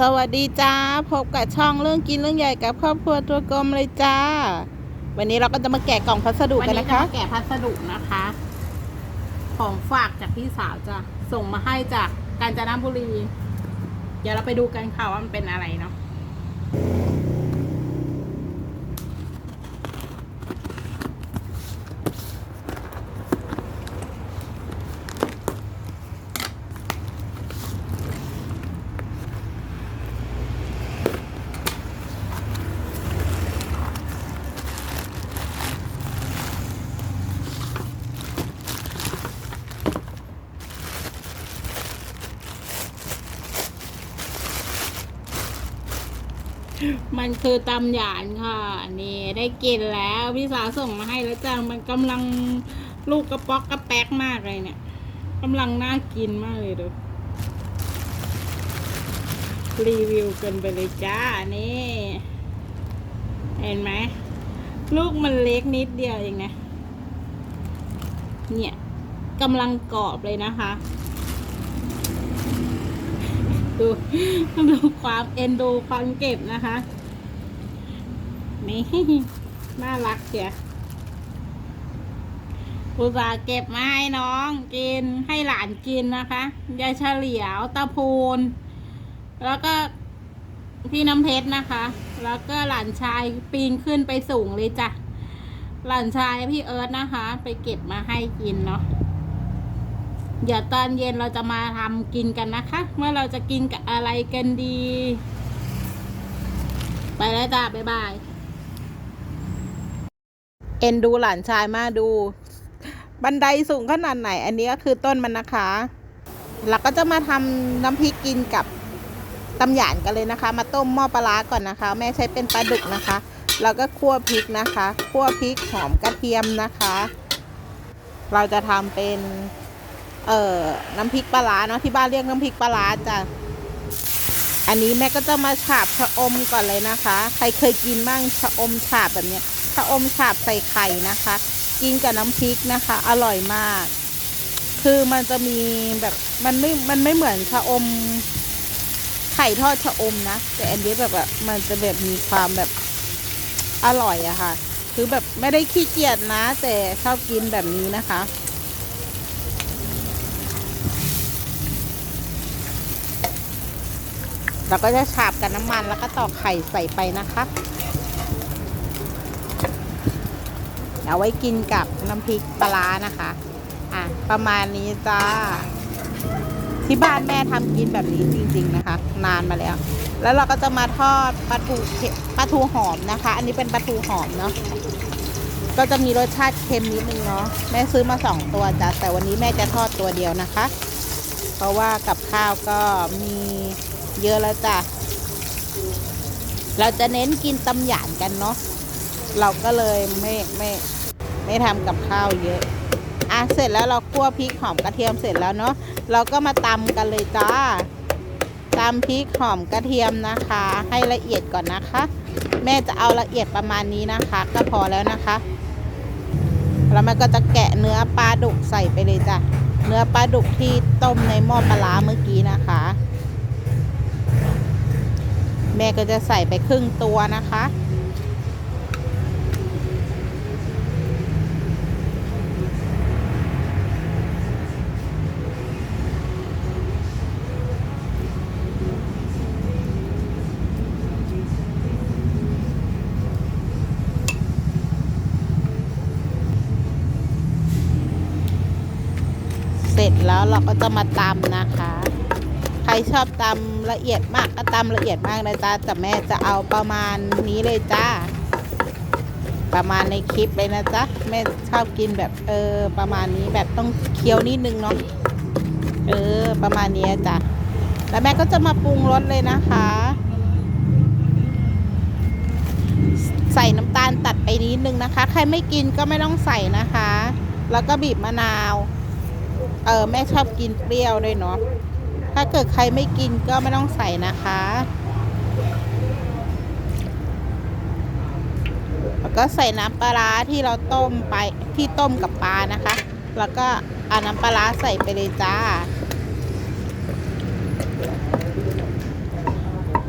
สวัสดีจ้า พบกับช่องเรื่องกินเรื่องใหญ่กับครอบครัวตัวกลมเลยจ้า วันนี้เราก็จะมาแกะกล่องพัสดุกันกันนี้นะจะคะมาแกะพัสดุนะคะ ของฝากจากพี่สาวจ้ะส่งมาให้จากกาญจนบุรี เดี๋ยวเราไปดูกันค่ะว่ามันเป็นอะไรเนาะ มันคือตำหยานค่ะ นี่ได้กินแล้วพี่สาวส่งมาให้แล้วจ้ะมันกำลังลูกกระป๊อกกระแป๊กมากเลยเนี่ยกำลังน่ากินมากเลยดูรีวิวกันไปเลยจ้า นี่ เห็นไหม ลูกมันเล็กนิดเดียวเองนะ เนี่ยกำลังกรอบเลยนะคะ ดูดูความเอ็นดูความเก็บนะคะ นี่น่ารักเชียอุตส่าห์เก็บมาให้น้องกินให้หลานกินนะคะยายเฉลียวตะพูน แล้วก็พี่น้ำเพชรนะคะ แล้วก็หลานชายปีนขึ้นไปสูงเลยจ้ะ หลานชายพี่เอิร์ธนะคะ ไปเก็บมาให้กินเนาะ เดี๋ยวตอนเย็นเราจะมาทำกินกันนะคะว่าเราจะกินกับอะไรกันดี ไปแล้วจ้าบ๊ายบาย เอ็นดูหลานชายมากดู บันไดสูงขนาดไหน อันนี้ก็คือต้นมันนะคะเราก็จะมาทำน้ำพริกกินกับตำหยานกันเลยนะคะ มาต้มหม้อปลาร้าก่อนนะคะ แม่ใช้เป็นปลาดุกนะคะแล้วก็คั่วพริกนะคะคั่วพริกหอมกระเทียมนะคะ เราจะทำเป็น เอ่อน้ำพริกปลาร้าเนาะที่บ้านเรียกน้ำพริกปลาร้าจ้ะอันนี้แม่ก็จะมาฉาบชะอมก่อนเลยนะคะ ใครเคยกินบ้างชะอมฉาบแบบเนี้ยชะอมฉาบใส่ไข่นะคะ กินกับน้ำพริกนะคะ อร่อยมาก คือมันจะมีแบบมันไม่มันไม่เหมือนชะอมไข่ทอดชะอมนะ แต่อันนี้แบบแบบมันจะแบบมีความแบบอร่อยอะค่ะ คือแบบไม่ได้ขี้เกียจนะ แต่ชอบกินแบบนี้นะคะ เราก็จะฉาบกับน้ำมันแล้วก็ตอกไข่ใส่ไปนะคะเอาไว้กินกับน้ำพริกปลานะคะ อะ ประมาณนี้จ้า ที่บ้านแม่ทำกินแบบนี้จริง ๆนะคะ นานมาแล้ว แล้วเราก็จะมาทอดปลาทูเค็มปลาทูหอมนะคะ อันนี้เป็นปลาทูหอมเนาะ ก็จะมีรสชาติเค็มนิดนึงเนาะ แม่ซื้อมาสองตัวจ้ะแต่วันนี้แม่จะทอดตัวเดียวนะคะ เพราะว่ากับข้าวก็มี เยอะแล้วจ้ะ เราจะเน้นกินตำหยานกันเนาะ เราก็เลยไม่ไม่ไม่ทำกับข้าวเยอะ อะเสร็จแล้วเราคั่วพริกหอมกระเทียมเสร็จแล้วเนาะ เราก็มาตำกันเลยจ้าตำพริกหอมกระเทียมนะคะ ให้ละเอียดก่อนนะคะ แม่จะเอาละเอียดประมาณนี้นะคะ ก็พอแล้วนะคะ แล้วมันก็จะแกะเนื้อปลาดุกใส่ไปเลยจ้ะ เนื้อปลาดุกที่ต้มในหม้อปลาร้าเมื่อกี้นะคะ แม่ก็จะใส่ไปครึ่งตัวนะคะ เสร็จแล้วเราก็จะมาตำนะคะ ใครชอบตำละเอียดมากก็ตำละเอียดมากนะจ๊ะแต่แม่จะเอาประมาณนี้เลยจ้า ประมาณในคลิปเลยนะจ๊ะแม่ชอบกินแบบเออประมาณนี้แบบต้องเคี้ยวนิดนึงเนาะเออ ประมาณนี้จ้ะแล้วแม่ก็จะมาปรุงรสเลยนะคะ ใส่น้ำตาลตัดไปนิดนึงนะคะ ใครไม่กินก็ไม่ต้องใส่นะคะ แล้วก็บีบมะนาว เออแม่ชอบกินเปรี้ยวด้วยเนาะ ถ้าเกิดใครไม่กินก็ไม่ต้องใส่นะคะ แล้วก็ใส่น้ำปลาที่เราต้มไปที่ต้มกับปลานะคะ แล้วก็เอาน้ำปลาใส่ไปเลยจ้า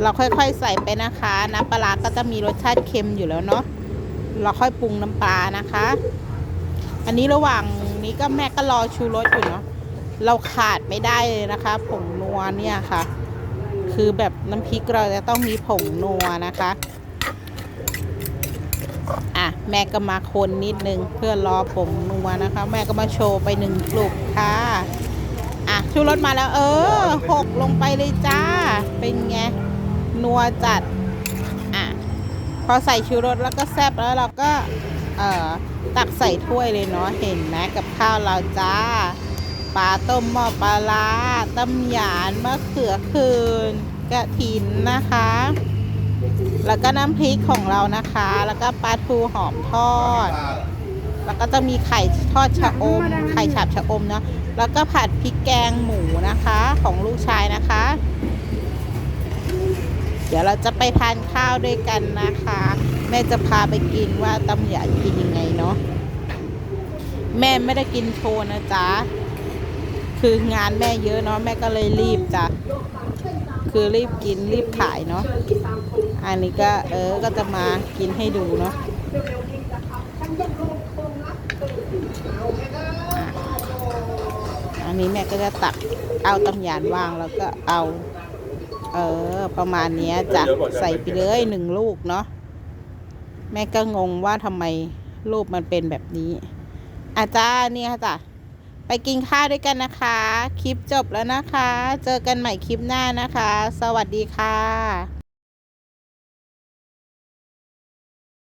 เราค่อยๆใส่ไปนะคะ น้ำปลาก็จะมีรสชาติเค็มอยู่แล้วเนาะ เราค่อยปรุงน้ำปลานะคะ อันนี้ระหว่างนี้ก็แม่ก็รอชูรสอยู่เนาะ เราขาดไม่ได้เลยนะคะ ผงนัวเนี่ยค่ะ คือแบบน้ำพริกเราจะต้องมีผงนัวนะคะ อะ แม่ก็มาคนนิดนึงเพื่อรอผงนัวนะคะ แม่ก็มาโชว์ไปหนึ่งกลุ่มค่ะ อะชูรสมาแล้ว เออหกลงไปเลยจ้า เป็นไง นัวจัด อะ พอใส่ชูรสแล้วก็แซ่บแล้วเราก็ เอ่อตักใส่ถ้วยเลยเนาะเห็นไหมกับข้าวเราจ้า ปลาต้มหม้อปลาร้าตำหยานมะเขือคืนกระถินนะคะ แล้วก็น้ำพริกของเรานะคะ แล้วก็ปลาทูหอมทอด แล้วก็จะมีไข่ทอดชะอม ไข่ฉาบชะอมเนาะแล้วก็ผัดพริกแกงหมูนะคะของลูกชายนะคะ เดี๋ยวเราจะไปทานข้าวด้วยกันนะคะ แม่จะพาไปกินว่าตำหยานกินยังไงเนาะแม่ไม่ได้กินโชว์นะจ๊ะ คืองานแม่เยอะเนาะแม่ก็เลยรีบจ้ะคือรีบกินรีบขายเนาะอันนี้ก็เออก็จะมากินให้ดูเนาะอันนี้แม่ก็จะตักเอาตำยานวางแล้วก็เอา เออ ประมาณนี้จ้ะใส่ไปเลยหนึ่งลูกเนาะแม่ก็งงว่าทำไมรูปมันเป็นแบบนี้อาจารย์นี่ค่ะจ้ะ ไปกินข้าวด้วยกันนะคะ คลิปจบแล้วนะคะ เจอกันใหม่คลิปหน้านะคะ สวัสดีค่ะ